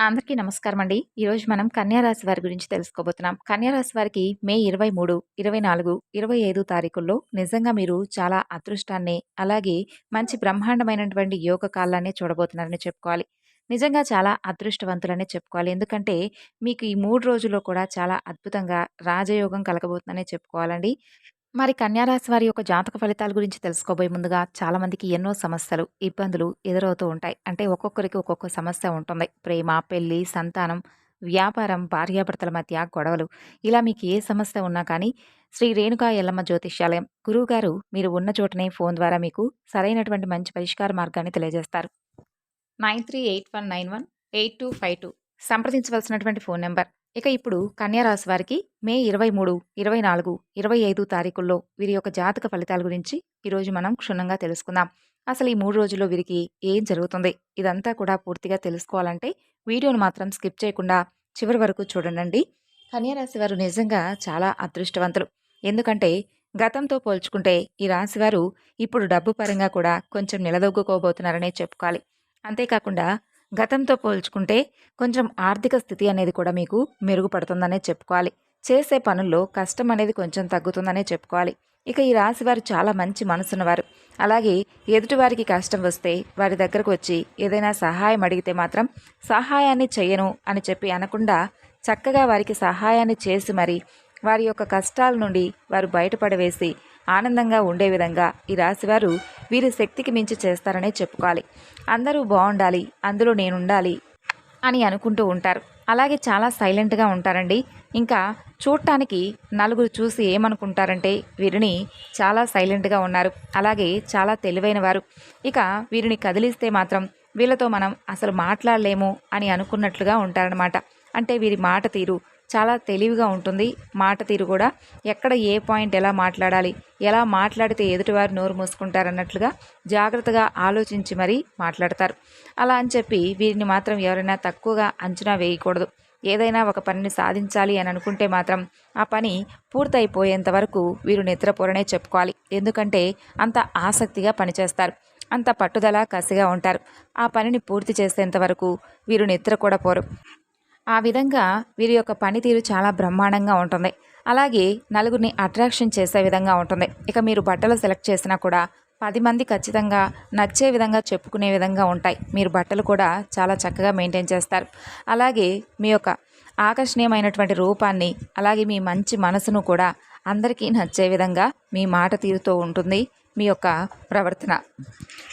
అందరికీ నమస్కారం అండి ఈరోజు మనం కన్యారాశి వారి గురించి తెలుసుకోబోతున్నాం. కన్యారాశి వారికి మే ఇరవై మూడు ఇరవై నాలుగు ఇరవై ఐదు తారీఖుల్లో నిజంగా మీరు చాలా అదృష్టాన్ని అలాగే మంచి బ్రహ్మాండమైనటువంటి యోగ కాలాన్ని చూడబోతున్నారని చెప్పుకోవాలి. నిజంగా చాలా అదృష్టవంతులనే చెప్పుకోవాలి. ఎందుకంటే మీకు ఈ మూడు రోజుల్లో కూడా చాలా అద్భుతంగా రాజయోగం కలగబోతుందనే చెప్పుకోవాలండి. మరి కన్యారాశి వారి యొక్క జాతక ఫలితాల గురించి తెలుసుకోబోయే ముందుగా చాలా మందికి ఎన్నో సమస్యలు ఇబ్బందులు ఎదురవుతూ ఉంటాయి. అంటే ఒక్కొక్కరికి ఒక్కొక్క సమస్య ఉంటుంది. ప్రేమ పెళ్ళి సంతానం వ్యాపారం భార్యాభర్తల మధ్య గొడవలు. ఇలా మీకు ఏ సమస్య ఉన్నా కానీ శ్రీ రేణుకా ఎల్లమ్మ జ్యోతిష్యాలయం గురువుగారు మీరు ఉన్న చోటనే ఫోన్ ద్వారా మీకు సరైనటువంటి మంచి పరిష్కార మార్గాన్ని తెలియజేస్తారు. Nine three eight one nine one eight two five two. సంప్రదించవలసినటువంటి phone number ఇక ఇప్పుడు కన్యారాశి వారికి మే ఇరవై మూడు ఇరవై నాలుగు ఇరవై ఐదు తారీఖుల్లో వీరి యొక్క జాతక ఫలితాల గురించి ఈరోజు మనం క్షుణ్ణంగా తెలుసుకుందాం. అసలు ఈ మూడు రోజుల్లో వీరికి ఏం జరుగుతుంది? ఇదంతా కూడా పూర్తిగా తెలుసుకోవాలంటే వీడియోను మాత్రం స్కిప్ చేయకుండా చివరి వరకు చూడండి కన్యారాశి వారు నిజంగా చాలా అదృష్టవంతులు. ఎందుకంటే గతంతో పోల్చుకుంటే ఈ రాశివారు ఇప్పుడు డబ్బు పరంగా కూడా కొంచెం నిలదొగ్గుకోబోతున్నారనే చెప్పుకోవాలి. అంతేకాకుండా గతంతో పోల్చుకుంటే కొంచెం ఆర్థిక స్థితి అనేది కూడా మీకు మెరుగుపడుతుందనే చెప్పుకోవాలి. చేసే పనుల్లో కష్టం అనేది కొంచెం తగ్గుతుందనే చెప్పుకోవాలి. ఇక ఈ రాశి వారు చాలా మంచి మనసున్నవారు. అలాగే ఎదుటివారికి కష్టం వస్తే వారి దగ్గరకు వచ్చి ఏదైనా సహాయం అడిగితే మాత్రం సహాయాన్ని చేయను అని చెప్పి అనకుండా చక్కగా వారికి సహాయాన్ని చేసి మరి వారి యొక్క కష్టాల నుండి వారు బయటపడవేసి ఆనందంగా ఉండే విధంగా ఈ రాశివారు వీరి శక్తికి మించి చేస్తారనే చెప్పుకోవాలి. అందరూ బాగుండాలి అందులో నేనుండాలి అని అనుకుంటూ ఉంటారు. అలాగే చాలా సైలెంట్గా ఉంటారండి. ఇంకా చూడటానికి నలుగురు చూసి ఏమనుకుంటారంటే వీరిని చాలా సైలెంట్గా ఉన్నారు. అలాగే చాలా తెలివైన వారు. ఇక వీరిని కదిలిస్తే మాత్రం వీళ్ళతో మనం అసలు మాట్లాడలేము అని అనుకున్నట్లుగా ఉంటారనమాట అంటే వీరి మాట తీరు చాలా తెలివిగా ఉంటుంది. మాట తీరు కూడా ఎక్కడ ఏ పాయింట్ ఎలా మాట్లాడాలి ఎలా మాట్లాడితే ఎదుటివారు నోరు మూసుకుంటారన్నట్లుగా జాగ్రత్తగా ఆలోచించి మరీ మాట్లాడతారు. అలా అని చెప్పి వీరిని మాత్రం ఎవరైనా తక్కువగా అంచనా వేయకూడదు. ఏదైనా ఒక పనిని సాధించాలి అని అనుకుంటే మాత్రం ఆ పని పూర్తయిపోయేంత వరకు వీరు నిద్రపోరనే చెప్పుకోవాలి. ఎందుకంటే అంత ఆసక్తిగా పనిచేస్తారు. అంత పట్టుదల కసిగా ఉంటారు. ఆ పనిని పూర్తి చేసేంత వరకు వీరు నిద్ర కూడా పోరు. ఆ విధంగా వీరి యొక్క పనితీరు చాలా బ్రహ్మాండంగా ఉంటుంది. అలాగే నలుగురిని అట్రాక్షన్ చేసే విధంగా ఉంటుంది. ఇక మీరు బట్టలు సెలెక్ట్ చేసినా కూడా పది మంది ఖచ్చితంగా నచ్చే విధంగా చెప్పుకునే విధంగా ఉంటాయి. మీరు బట్టలు కూడా చాలా చక్కగా మెయింటైన్ చేస్తారు. అలాగే మీ యొక్క ఆకర్షణీయమైనటువంటి రూపాన్ని అలాగే మీ మంచి మనసును కూడా అందరికీ నచ్చే విధంగా మీ మాట తీరుతో ఉంటుంది. మీ యొక్క ప్రవర్తన.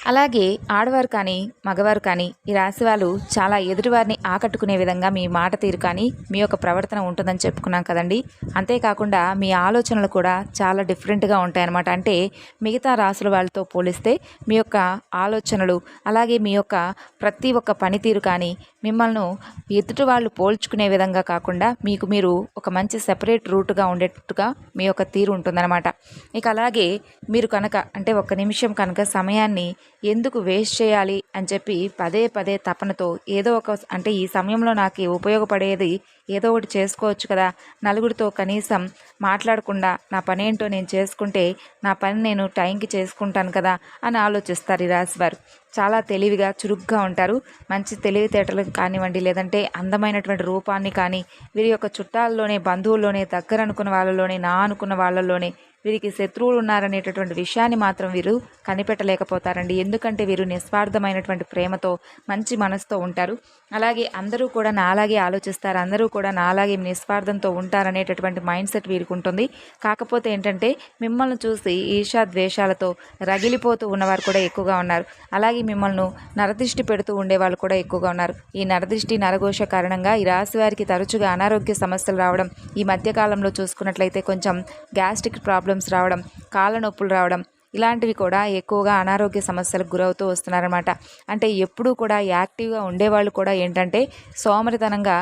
అలాగే ఆడవారు కానీ మగవారు కానీ ఈ రాశి వాళ్ళు చాలా ఎదుటివారిని ఆకట్టుకునే విధంగా మీ మాట తీరు కానీ మీ యొక్క ప్రవర్తన ఉంటుందని చెప్పుకున్నాం కదండి. అంతేకాకుండా మీ ఆలోచనలు కూడా చాలా డిఫరెంట్గా ఉంటాయన్నమాట. అంటే మిగతా రాసుల వాళ్ళతో పోలిస్తే మీ యొక్క ఆలోచనలు అలాగే మీ యొక్క ప్రతి ఒక్క పనితీరు కానీ మిమ్మల్ని ఎదుటి వాళ్ళు పోల్చుకునే విధంగా కాకుండా మీకు మీరు ఒక మంచి సెపరేట్ రూట్గా ఉండేట్టుగా మీ యొక్క తీరు ఉంటుందన్నమాట. ఇక అలాగే మీరు కనుక అంటే ఒక్క నిమిషం కనుక సమయాన్ని ఎందుకు వేస్ట్ చేయాలి అని చెప్పి పదే పదే తపనతో ఏదో ఒక అంటే ఈ సమయంలో నాకు ఉపయోగపడేది ఏదో ఒకటి చేసుకోవచ్చు కదా నలుగురితో కనీసం మాట్లాడకుండా నా పని ఏంటో నేను చేసుకుంటే నా పని నేను టైంకి చేసుకుంటాను కదా అని ఆలోచిస్తారు ఈ రాశివారు చాలా తెలివిగా చురుగ్గా ఉంటారు. మంచి తెలివితేటలు కానివ్వండి లేదంటే అందమైనటువంటి రూపాన్ని కానీ వీరి యొక్క చుట్టాల్లోనే బంధువుల్లోనే దగ్గర అనుకున్న వాళ్ళలోనే నా అనుకున్న వాళ్ళలోనే వీరికి శత్రువులు ఉన్నారనేటటువంటి విషయాన్ని మాత్రం వీరు కనిపెట్టలేకపోతారండి. ఎందుకంటే వీరు నిస్వార్థమైనటువంటి ప్రేమతో మంచి మనసుతో ఉంటారు. అలాగే అందరూ కూడా నాలాగే ఆలోచిస్తారు. అందరూ కూడా నాలాగే నిస్వార్థంతో ఉంటారనేటటువంటి మైండ్ సెట్ వీరికి ఉంటుంది. కాకపోతే ఏంటంటే మిమ్మల్ని చూసి ఈర్షా ద్వేషాలతో రగిలిపోతూ ఉన్నవారు కూడా ఎక్కువగా ఉన్నారు. అలాగే మిమ్మల్ని నరదృష్టి పెడుతూ ఉండేవాళ్ళు కూడా ఎక్కువగా ఉన్నారు. ఈ నరదృష్టి నరఘోష కారణంగా ఈ రాశి వారికి తరచుగా అనారోగ్య సమస్యలు రావడం ఈ మధ్యకాలంలో చూసుకున్నట్లయితే కొంచెం గ్యాస్ట్రిక్ ప్రాబ్లమ్స్ రావడం కాళ్ళ నొప్పులు రావడం ఇలాంటివి కూడా ఎక్కువగా అనారోగ్య సమస్యలకు గురవుతూ వస్తున్నారన్నమాట. అంటే ఎప్పుడూ కూడా యాక్టివ్గా ఉండేవాళ్ళు కూడా ఏంటంటే సోమరితనంగా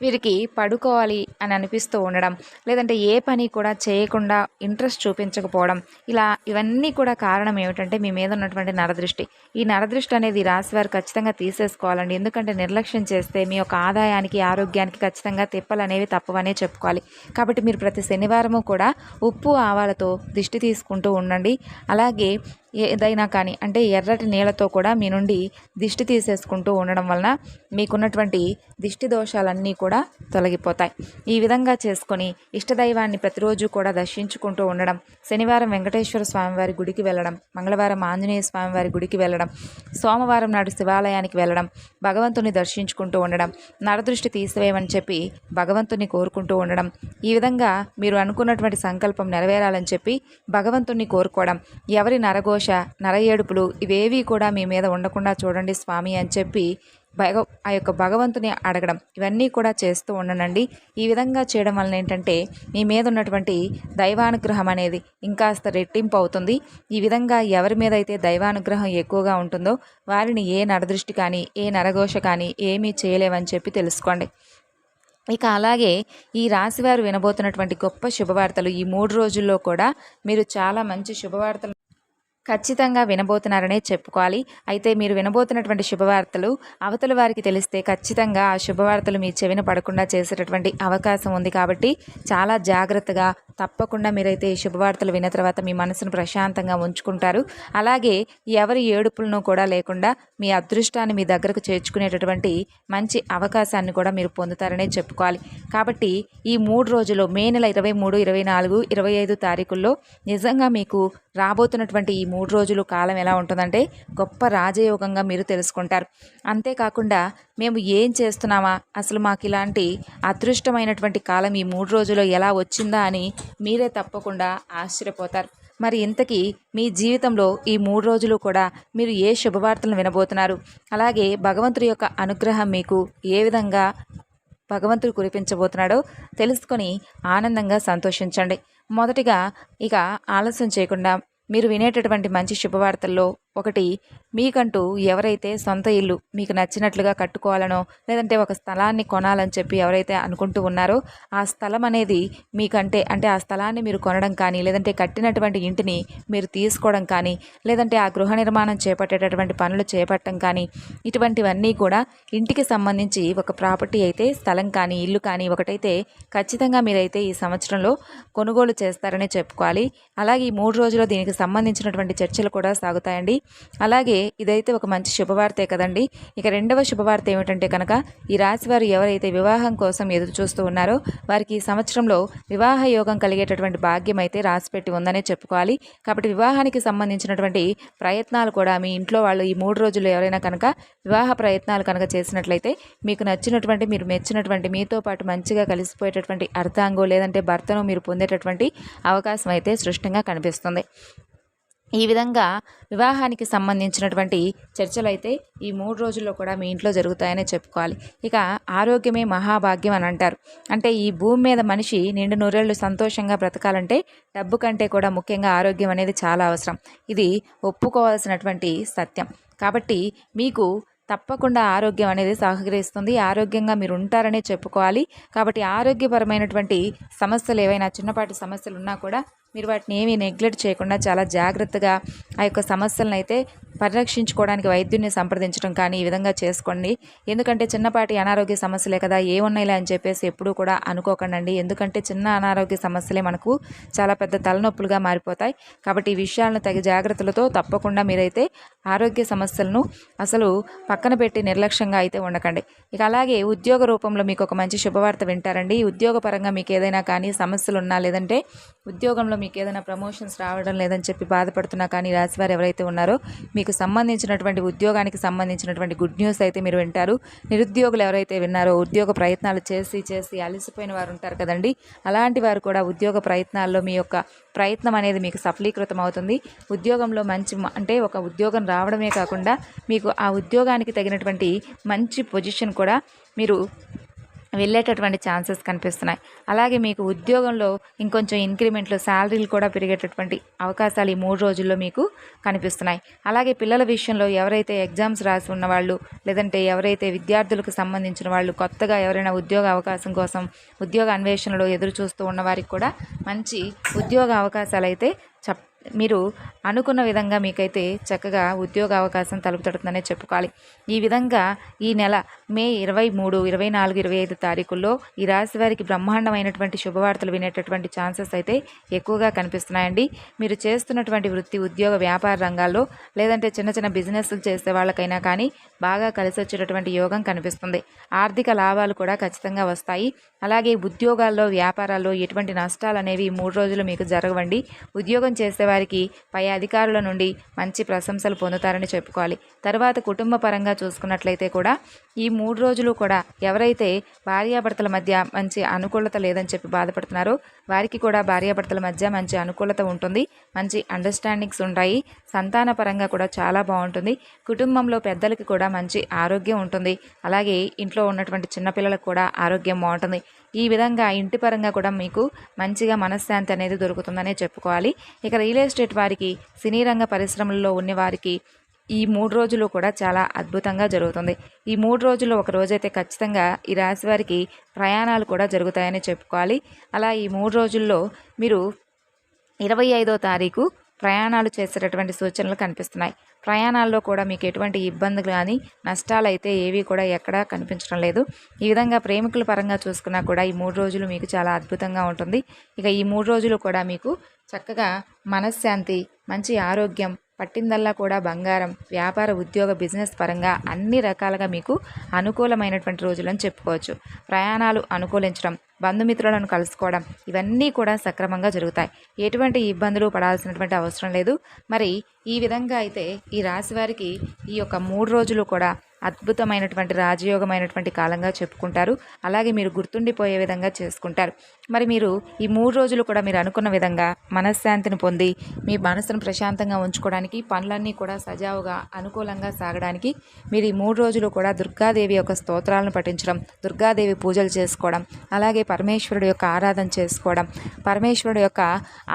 వీరికి పడుకోవాలి అని అనిపిస్తూ ఉండడం లేదంటే ఏ పని కూడా చేయకుండా ఇంట్రెస్ట్ చూపించకపోవడం ఇలా ఇవన్నీ కూడా కారణం ఏమిటంటే మీ మీద ఉన్నటువంటి నరదృష్టి. ఈ నరదృష్టి అనేది రాశి వారు ఖచ్చితంగా తీసేసుకోవాలండి. ఎందుకంటే నిర్లక్ష్యం చేస్తే మీ యొక్క ఆదాయానికి ఆరోగ్యానికి ఖచ్చితంగా తిప్పలు అనేవి తప్పవనే చెప్పుకోవాలి. కాబట్టి మీరు ప్రతి శనివారము కూడా ఉప్పు ఆవాలతో దిష్టి తీసుకుంటూ ఉండండి. అలాగే ఏదైనా కానీ అంటే ఎర్రటి నీళ్ళతో కూడా మీ నుండి దిష్టి తీసేసుకుంటూ ఉండడం వలన మీకున్నటువంటి దిష్టి దోషాలన్నీ కూడా తొలగిపోతాయి. ఈ విధంగా చేసుకొని ఇష్టదైవాన్ని ప్రతిరోజు కూడా దర్శించుకుంటూ ఉండడం శనివారం వెంకటేశ్వర స్వామివారి గుడికి వెళ్ళడం మంగళవారం ఆంజనేయ స్వామివారి గుడికి వెళ్ళడం సోమవారం నాడు శివాలయానికి వెళ్ళడం భగవంతుని దర్శించుకుంటూ ఉండడం నరదృష్టి తీసివేయమని చెప్పి భగవంతుని కోరుకుంటూ ఉండడం ఈ విధంగా మీరు అనుకున్నటువంటి సంకల్పం నెరవేరాలని చెప్పి భగవంతుణ్ణి కోరుకోవడం ఎవరి నరఘోష నర ఏడుపులు ఇవేవి కూడా మీ మీద ఉండకుండా చూడండి స్వామి అని చెప్పి భగ ఆ యొక్క భగవంతుని అడగడం. ఇవన్నీ కూడా చేస్తూ ఉండనండి. ఈ విధంగా చేయడం వలన ఏంటంటే మీ మీద ఉన్నటువంటి దైవానుగ్రహం అనేది ఇంకాస్త రెట్టింపు అవుతుంది. ఈ విధంగా ఎవరి మీద అయితే దైవానుగ్రహం ఎక్కువగా ఉంటుందో వారిని ఏ నరదృష్టి కానీ ఏ నరఘోష కానీ ఏమీ చేయలేవని చెప్పి తెలుసుకోండి. ఇక అలాగే ఈ రాశివారు వినబోతున్నటువంటి గొప్ప శుభవార్తలు ఈ మూడు రోజుల్లో కూడా మీరు చాలా మంచి శుభవార్తలు ఖచ్చితంగా వినబోతున్నారనే చెప్పుకోవాలి. అయితే మీరు వినబోతున్నటువంటి శుభవార్తలు అవతల వారికి తెలిస్తే ఖచ్చితంగా ఆ శుభవార్తలు మీ చెవిన పడకుండా చేసేటటువంటి అవకాశం ఉంది కాబట్టి చాలా జాగ్రత్తగా తప్పకుండా మీరైతే ఈ శుభవార్తలు విన్న తర్వాత మీ మనసును ప్రశాంతంగా ఉంచుకుంటారు. అలాగే ఎవరి ఏడుపులను కూడా లేకుండా మీ అదృష్టాన్ని మీ దగ్గరకు చేర్చుకునేటటువంటి మంచి అవకాశాన్ని కూడా మీరు పొందుతారనే చెప్పుకోవాలి. కాబట్టి ఈ మూడు రోజులు మే నెల ఇరవై మూడు ఇరవై నాలుగు ఇరవై ఐదు తారీఖుల్లో నిజంగా మీకు రాబోతున్నటువంటి ఈ మూడు రోజులు కాలం ఎలా ఉంటుందంటే గొప్ప రాజయోగంగా మీరు తెలుసుకుంటారు. అంతేకాకుండా మేము ఏం చేస్తున్నామా? అసలు మాకు ఇలాంటి అదృష్టమైనటువంటి కాలం ఈ మూడు రోజుల్లో ఎలా వచ్చిందా అని మీరే తప్పకుండా ఆశ్చర్యపోతారు. మరి ఇంతకీ మీ జీవితంలో ఈ మూడు రోజులు కూడా మీరు ఏ శుభవార్తలను వినబోతున్నారు? అలాగే భగవంతుడి యొక్క అనుగ్రహం మీకు ఏ విధంగా భగవంతుడు కురిపించబోతున్నాడో తెలుసుకొని ఆనందంగా సంతోషించండి. మొదటిగా ఇక ఆలస్యం చేయకుండా మీరు వినేటటువంటి మంచి శుభవార్తల్లో ఒకటి మీకంటూ ఎవరైతే సొంత ఇల్లు మీకు నచ్చినట్లుగా కట్టుకోవాలనో లేదంటే ఒక స్థలాన్ని కొనాలని చెప్పి ఎవరైతే అనుకుంటూ ఉన్నారో ఆ స్థలం అనేది మీకంటే అంటే ఆ స్థలాన్ని మీరు కొనడం కానీ లేదంటే కట్టినటువంటి ఇంటిని మీరు తీసుకోవడం కానీ లేదంటే ఆ గృహ నిర్మాణం చేపట్టేటటువంటి పనులు చేపట్టడం కానీ ఇటువంటివన్నీ కూడా ఇంటికి సంబంధించి ఒక ప్రాపర్టీ అయితే స్థలం కానీ ఇల్లు కానీ ఒకటైతే ఖచ్చితంగా మీరైతే ఈ సంవత్సరంలో కొనుగోలు చేస్తారని చెప్పుకోవాలి. అలాగే ఈ మూడు రోజుల్లో దీనికి సంబంధించినటువంటి చర్చలు కూడా సాగుతాయండి. అలాగే ఇదైతే ఒక మంచి శుభవార్తే కదండి. ఇక రెండవ శుభవార్త ఏమిటంటే కనుక ఈ రాశి వారు ఎవరైతే వివాహం కోసం ఎదురు చూస్తూ ఉన్నారో వారికి ఈ సంవత్సరంలో వివాహ యోగం కలిగేటటువంటి భాగ్యం అయితే రాసిపెట్టి ఉందనే చెప్పుకోవాలి. కాబట్టి వివాహానికి సంబంధించినటువంటి ప్రయత్నాలు కూడా మీ ఇంట్లో వాళ్ళు ఈ మూడు రోజులు ఎవరైనా కనుక వివాహ ప్రయత్నాలు కనుక చేసినట్లయితే మీకు నచ్చినటువంటి మీరు మెచ్చినటువంటి మీతో పాటు మంచిగా కలిసిపోయేటటువంటి అర్థాంగో లేదంటే భర్తను మీరు పొందేటటువంటి అవకాశం అయితే సృష్టంగా కనిపిస్తుంది. ఈ విధంగా వివాహానికి సంబంధించినటువంటి చర్చలు అయితే ఈ మూడు రోజుల్లో కూడా మీ ఇంట్లో జరుగుతాయనే చెప్పుకోవాలి. ఇక ఆరోగ్యమే మహాభాగ్యం అని అంటారు. అంటే ఈ భూమి మీద మనిషి నిండు నూరేళ్ళు సంతోషంగా బ్రతకాలంటే డబ్బు కంటే కూడా ముఖ్యంగా ఆరోగ్యం అనేది చాలా అవసరం. ఇది ఒప్పుకోవాల్సినటువంటి సత్యం. కాబట్టి మీకు తప్పకుండా ఆరోగ్యం అనేది సహకరిస్తుంది. ఆరోగ్యంగా మీరు ఉంటారనే చెప్పుకోవాలి. కాబట్టి ఆరోగ్యపరమైనటువంటి సమస్యలు ఏవైనా చిన్నపాటి సమస్యలు ఉన్నా కూడా మీరు వాటిని ఏమీ నెగ్లెక్ట్ చేయకుండా చాలా జాగ్రత్తగా ఆ యొక్క సమస్యలను అయితే పరిరక్షించుకోవడానికి వైద్యుని సంప్రదించడం కానీ ఈ విధంగా చేసుకోండి. ఎందుకంటే చిన్నపాటి అనారోగ్య సమస్యలే కదా ఏ ఉన్నాయిలే అని చెప్పేసి ఎప్పుడూ కూడా అనుకోకండి ఎందుకంటే చిన్న అనారోగ్య సమస్యలే మనకు చాలా పెద్ద తలనొప్పులుగా మారిపోతాయి. కాబట్టి ఈ విషయాలను తగిన జాగ్రత్తలతో తప్పకుండా మీరైతే ఆరోగ్య సమస్యలను అసలు పక్కన పెట్టి నిర్లక్ష్యంగా అయితే ఉండకండి. ఇక అలాగే ఉద్యోగ రూపంలో మీకు ఒక మంచి శుభవార్త వింటారండి. ఉద్యోగపరంగా మీకు ఏదైనా కానీ సమస్యలు ఉన్నా లేదంటే ఉద్యోగంలో మీకు ఏదైనా ప్రమోషన్స్ రావడం లేదని చెప్పి బాధపడుతున్నా కానీ రాశివారు ఎవరైతే ఉన్నారో మీకు సంబంధించినటువంటి ఉద్యోగానికి సంబంధించినటువంటి గుడ్ న్యూస్ అయితే మీరు వింటారు. నిరుద్యోగులు ఎవరైతే విన్నారో ఉద్యోగ ప్రయత్నాలు చేసి చేసి అలసిపోయిన వారు ఉంటారు కదండి. అలాంటి వారు కూడా ఉద్యోగ ప్రయత్నాల్లో మీ యొక్క ప్రయత్నం అనేది మీకు సఫలీకృతం అవుతుంది. ఉద్యోగంలో మంచి అంటే ఒక ఉద్యోగం రావడమే కాకుండా మీకు ఆ ఉద్యోగానికి తగినటువంటి మంచి పొజిషన్ కూడా మీరు వెళ్ళేటటువంటి ఛాన్సెస్ కనిపిస్తున్నాయి. అలాగే మీకు ఉద్యోగంలో ఇంకొంచెం ఇంక్రిమెంట్లు శాలరీలు కూడా పెరిగేటటువంటి అవకాశాలు ఈ మూడు రోజుల్లో మీకు కనిపిస్తున్నాయి. అలాగే పిల్లల విషయంలో ఎవరైతే ఎగ్జామ్స్ రాసి ఉన్నవాళ్ళు లేదంటే ఎవరైతే విద్యార్థులకు సంబంధించిన వాళ్ళు కొత్తగా ఎవరైనా ఉద్యోగ అవకాశం కోసం ఉద్యోగ అన్వేషణలో ఎదురు చూస్తూ ఉన్న వారికి కూడా మంచి ఉద్యోగ అవకాశాలు అయితే మీరు అనుకున్న విధంగా మీకైతే చక్కగా ఉద్యోగ అవకాశం తలుపు తడుతుందనే చెప్పుకోవాలి. ఈ విధంగా ఈ నెల మే ఇరవై మూడు ఇరవై నాలుగు ఇరవై ఐదు తారీఖుల్లో ఈ రాశి వారికి బ్రహ్మాండమైనటువంటి శుభవార్తలు వినేటటువంటి ఛాన్సెస్ అయితే ఎక్కువగా కనిపిస్తున్నాయండి. మీరు చేస్తున్నటువంటి వృత్తి ఉద్యోగ వ్యాపార రంగాల్లో లేదంటే చిన్న చిన్న బిజినెస్లు చేసే వాళ్ళకైనా కానీ బాగా కలిసి వచ్చేటటువంటి యోగం కనిపిస్తుంది. ఆర్థిక లాభాలు కూడా ఖచ్చితంగా వస్తాయి. అలాగే ఉద్యోగాల్లో వ్యాపారాల్లో ఎటువంటి నష్టాలు అనేవి ఈ మూడు రోజులు మీకు జరగవండి. ఉద్యోగం చేసే చేసేవారికి పై అధికారుల నుండి మంచి ప్రశంసలు పొందుతారని చెప్పుకోవాలి. తర్వాత కుటుంబ పరంగా చూసుకున్నట్లయితే కూడా ఈ మూడు రోజులు కూడా ఎవరైతే భార్యాభర్తల మధ్య మంచి అనుకూలత లేదని చెప్పి బాధపడుతున్నారో వారికి కూడా భార్యాభర్తల మధ్య మంచి అనుకూలత ఉంటుంది. మంచి అండర్స్టాండింగ్స్ ఉంటాయి. సంతాన పరంగా కూడా చాలా బాగుంటుంది. కుటుంబంలో పెద్దలకి కూడా మంచి ఆరోగ్యం ఉంటుంది. అలాగే ఇంట్లో ఉన్నటువంటి చిన్నపిల్లలకు కూడా ఆరోగ్యం బాగుంటుంది. ఈ విధంగా ఇంటి పరంగా కూడా మీకు మంచిగా మనశ్శాంతి అనేది దొరుకుతుందనే చెప్పుకోవాలి. ఇక రియల్ ఎస్టేట్ వారికి సినీ రంగ పరిశ్రమల్లో ఉన్న వారికి ఈ మూడు రోజులు కూడా చాలా అద్భుతంగా జరుగుతుంది. ఈ మూడు రోజులు ఒక రోజైతే ఖచ్చితంగా ఈ రాశి వారికి ప్రయాణాలు కూడా జరుగుతాయని చెప్పుకోవాలి. అలా ఈ మూడు రోజుల్లో మీరు ఇరవై ఐదో తారీఖు ప్రయాణాలు చేసేటటువంటి సూచనలు కనిపిస్తున్నాయి. ప్రయాణాల్లో కూడా మీకు ఎటువంటి ఇబ్బందులు కానీ నష్టాలు అయితే ఏవి కూడా ఎక్కడా కనిపించడం లేదు. ఈ విధంగా ప్రేమికుల పరంగా చూసుకున్నా కూడా ఈ మూడు రోజులు మీకు చాలా అద్భుతంగా ఉంటుంది. ఇక ఈ మూడు రోజులు కూడా మీకు చక్కగా మనశ్శాంతి మంచి ఆరోగ్యం పట్టిందల్లా కూడా బంగారం వ్యాపార ఉద్యోగ బిజినెస్ పరంగా అన్ని రకాలుగా మీకు అనుకూలమైనటువంటి రోజులను చెప్పుకోవచ్చు. ప్రయాణాలు అనుకూలించడం బంధుమిత్రులను కలుసుకోవడం ఇవన్నీ కూడా సక్రమంగా జరుగుతాయి. ఎటువంటి ఇబ్బందులు పడాల్సినటువంటి అవసరం లేదు. మరి ఈ విధంగా అయితే ఈ రాశి వారికి ఈ యొక్క మూడు రోజులు కూడా అద్భుతమైనటువంటి రాజయోగమైనటువంటి కాలంగా చెప్పుకుంటారు. అలాగే మీరు గుర్తుండిపోయే విధంగా చేసుకుంటారు. మరి మీరు ఈ మూడు రోజులు కూడా మీరు అనుకున్న విధంగా మనశ్శాంతిని పొంది మీ మనసును ప్రశాంతంగా ఉంచుకోవడానికి పనులన్నీ కూడా సజావుగా అనుకూలంగా సాగడానికి మీరు ఈ మూడు రోజులు కూడా దుర్గాదేవి యొక్క స్తోత్రాలను పఠించడం దుర్గాదేవి పూజలు చేసుకోవడం అలాగే పరమేశ్వరుడు యొక్క ఆరాధన చేసుకోవడం పరమేశ్వరుడు యొక్క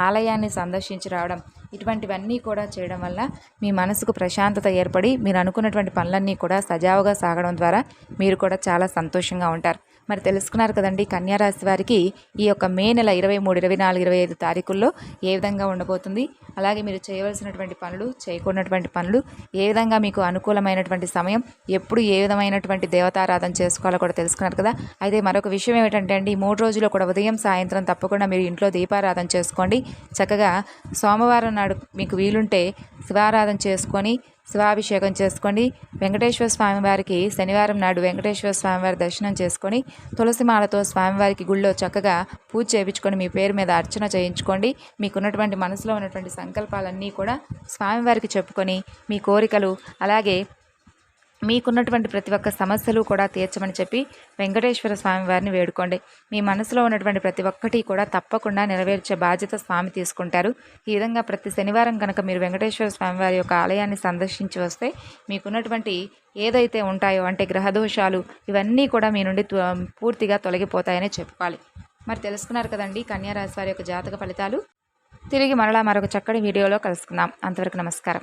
ఆలయాన్ని సందర్శించి రావడం ఇటువంటివన్నీ కూడా చేయడం వల్ల మీ మనసుకు ప్రశాంతత ఏర్పడి మీరు అనుకున్నటువంటి పనులన్నీ కూడా సజావుగా సాగడం ద్వారా మీరు కూడా చాలా సంతోషంగా ఉంటారు. మరి తెలుసుకున్నారు కదండి కన్యారాశి వారికి ఈ యొక్క మే నెల ఇరవై మూడు ఇరవై నాలుగు ఇరవై ఐదు తారీఖుల్లో ఏ విధంగా ఉండబోతుంది? అలాగే మీరు చేయవలసినటువంటి పనులు చేయకూడనటువంటి పనులు ఏ విధంగా మీకు అనుకూలమైనటువంటి సమయం ఎప్పుడు ఏ విధమైనటువంటి దేవతారాధన చేసుకోవాలో కూడా తెలుసుకున్నారు కదా. అయితే మరొక విషయం ఏమిటంటే అండి మూడు రోజులు కూడా ఉదయం సాయంత్రం తప్పకుండా మీరు ఇంట్లో దీపారాధన చేసుకోండి. చక్కగా సోమవారం నాడు మీకు వీలుంటే శివారాధన చేసుకొని శివాభిషేకం చేసుకోండి. వెంకటేశ్వర స్వామి వారికి శనివారం నాడు వెంకటేశ్వర స్వామివారి దర్శనం చేసుకొని తులసిమాలతో స్వామివారికి గుళ్ళో చక్కగా పూజ చేయించుకొని మీ పేరు మీద అర్చన చేయించుకోండి. మీకున్నటువంటి మనసులో ఉన్నటువంటి సంకల్పాలన్నీ కూడా స్వామివారికి చెప్పుకొని మీ కోరికలు అలాగే మీకున్నటువంటి ప్రతి ఒక్క సమస్యలు కూడా తీర్చమని చెప్పి వెంకటేశ్వర స్వామి వారిని వేడుకోండి. మీ మనసులో ఉన్నటువంటి ప్రతి ఒక్కటి కూడా తప్పకుండా నెరవేర్చే బాధ్యత స్వామి తీసుకుంటారు. ఈ విధంగా ప్రతి శనివారం కనుక మీరు వెంకటేశ్వర స్వామి వారి యొక్క ఆలయాన్ని సందర్శించి వస్తే మీకున్నటువంటి ఏదైతే ఉంటాయో అంటే గ్రహదోషాలు ఇవన్నీ కూడా మీ నుండి త్వ- పూర్తిగా తొలగిపోతాయని చెప్పుకోవాలి. మరి తెలుసుకున్నారు కదండి కన్యారాశి వారి యొక్క జాతక ఫలితాలు. తిరిగి మరలా మరొక చక్కటి వీడియోలో కలుసుకుందాం. అంతవరకు నమస్కారం.